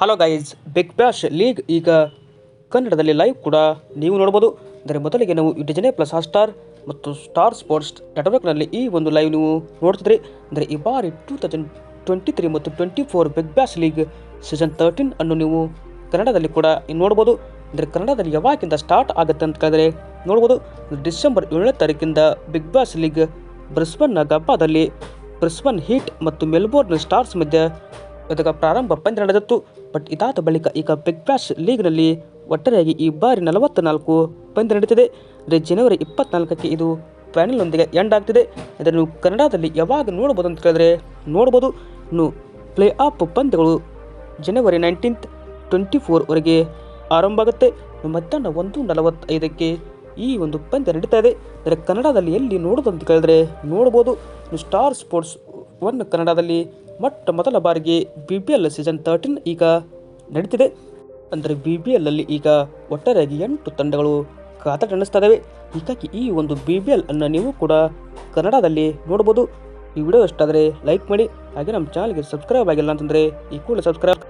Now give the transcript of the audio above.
Hello guys Big Bash League ಈಗ ಕನ್ನಡದಲ್ಲಿ live ಕೂಡ ನೀವು ನೋಡ್ಬೋದು. ಅಂದರೆ ಮೊದಲಿಗೆ ನಾವು ಡಿಜನೆ ಪ್ಲಸ್ ಹಾಟ್ಸ್ಟಾರ್ ಮತ್ತು ಸ್ಟಾರ್ ಸ್ಪೋರ್ಟ್ಸ್ ನೆಟ್ವರ್ಕ್ನಲ್ಲಿ ಈ ಒಂದು ಲೈವ್ ನೀವು ನೋಡ್ತಿದ್ರಿ. ಅಂದರೆ ಈ ಬಾರಿ ಟೂ ತೌಸಂಡ್ ಟ್ವೆಂಟಿ ತ್ರೀ ಮತ್ತು twenty four big bash league season thirteen ಅನ್ನು ನೀವು ಕನ್ನಡದಲ್ಲಿ ಕೂಡ ನೋಡ್ಬೋದು. ಅಂದರೆ ಕನ್ನಡದಲ್ಲಿ ಯಾವಾಗಿಂದ ಸ್ಟಾರ್ಟ್ ಆಗುತ್ತೆ ಅಂತ ಕೇಳಿದ್ರೆ ನೋಡ್ಬೋದು. ಡಿಸೆಂಬರ್ ಏಳನೇ ತಾರೀಕಿಂದ ಬಿಗ್ ಬ್ಯಾಶ್ ಲೀಗ್ ಬ್ರಿಸ್ಬನ್ನ ಗಬ್ಬಾದಲ್ಲಿ ಬ್ರಿಸ್ಬನ್ ಹೀಟ್ ಮತ್ತು ಮೆಲ್ಬೋರ್ನ್ ಸ್ಟಾರ್ಸ್ ಮಧ್ಯೆ ಇದಕ್ಕೆ ಪ್ರಾರಂಭ ಪಂದ್ಯ ನಡೆದಿತ್ತು ಬಟ್ ಇದಾದ ಬಳಿಕ ಈಗ ಬಿಗ್ ಬ್ಯಾಶ್ ಲೀಗ್ನಲ್ಲಿ ಒಟ್ಟಾರೆಯಾಗಿ ಈ ಬಾರಿ ನಲವತ್ತ ನಾಲ್ಕು ಪಂದ್ಯ ನಡೀತಿದೆ. ಅಂದರೆ ಜನವರಿ ಇಪ್ಪತ್ನಾಲ್ಕಕ್ಕೆ ಇದು ಫೈನಲ್ನೊಂದಿಗೆ ಎಂಡ್ ಆಗ್ತಿದೆ. ಇದನ್ನು ಕನ್ನಡದಲ್ಲಿ ಯಾವಾಗ ನೋಡ್ಬೋದು ಅಂತ ಕೇಳಿದ್ರೆ ನೋಡ್ಬೋದು. ಇನ್ನು ಪ್ಲೇ ಆಫ್ ಪಂದ್ಯಗಳು ಜನವರಿ ನೈನ್ಟೀನ್ತ್ ಟ್ವೆಂಟಿ ಫೋರ್ವರೆಗೆ ಆರಂಭ ಆಗುತ್ತೆ. ಮಧ್ಯಾಹ್ನ ಒಂದು ನಲವತ್ತೈದಕ್ಕೆ ಈ ಒಂದು ಪಂದ್ಯ ನಡೀತಾ ಇದೆ. ಅಂದರೆ ಕನ್ನಡದಲ್ಲಿ ಎಲ್ಲಿ ನೋಡೋದು ಅಂತ ಕೇಳಿದ್ರೆ ನೋಡ್ಬೋದು. ಸ್ಟಾರ್ ಸ್ಪೋರ್ಟ್ಸ್ ಒನ್ ಕನ್ನಡದಲ್ಲಿ ಮೊಟ್ಟ ಮೊದಲ ಬಾರಿಗೆ B B L season thirteen ಈಗ ನಡೀತಿದೆ. ಅಂದರೆ ಬಿ ಬಿ ಎಲ್ಲಲ್ಲಿ ಈಗ ಒಟ್ಟಾರೆಯಾಗಿ ಎಂಟು ತಂಡಗಳು ಖಾತೆ ನಡೆಸ್ತಾ ಹೀಗಾಗಿ ಈ ಒಂದು ಬಿ ಬಿ ಎಲ್ ಅನ್ನು ನೀವು ಕೂಡ ಕನ್ನಡದಲ್ಲಿ ನೋಡ್ಬೋದು. ಈ ವಿಡಿಯೋ ಇಷ್ಟ ಆದರೆ ಲೈಕ್ ಮಾಡಿ, ಹಾಗೆ ನಮ್ಮ ಚಾನಲ್ಗೆ ಸಬ್ಸ್ಕ್ರೈಬ್ ಆಗಿಲ್ಲ ಅಂತಂದರೆ ಈ ಕೂಡ ಸಬ್ಸ್ಕ್ರೈಬ್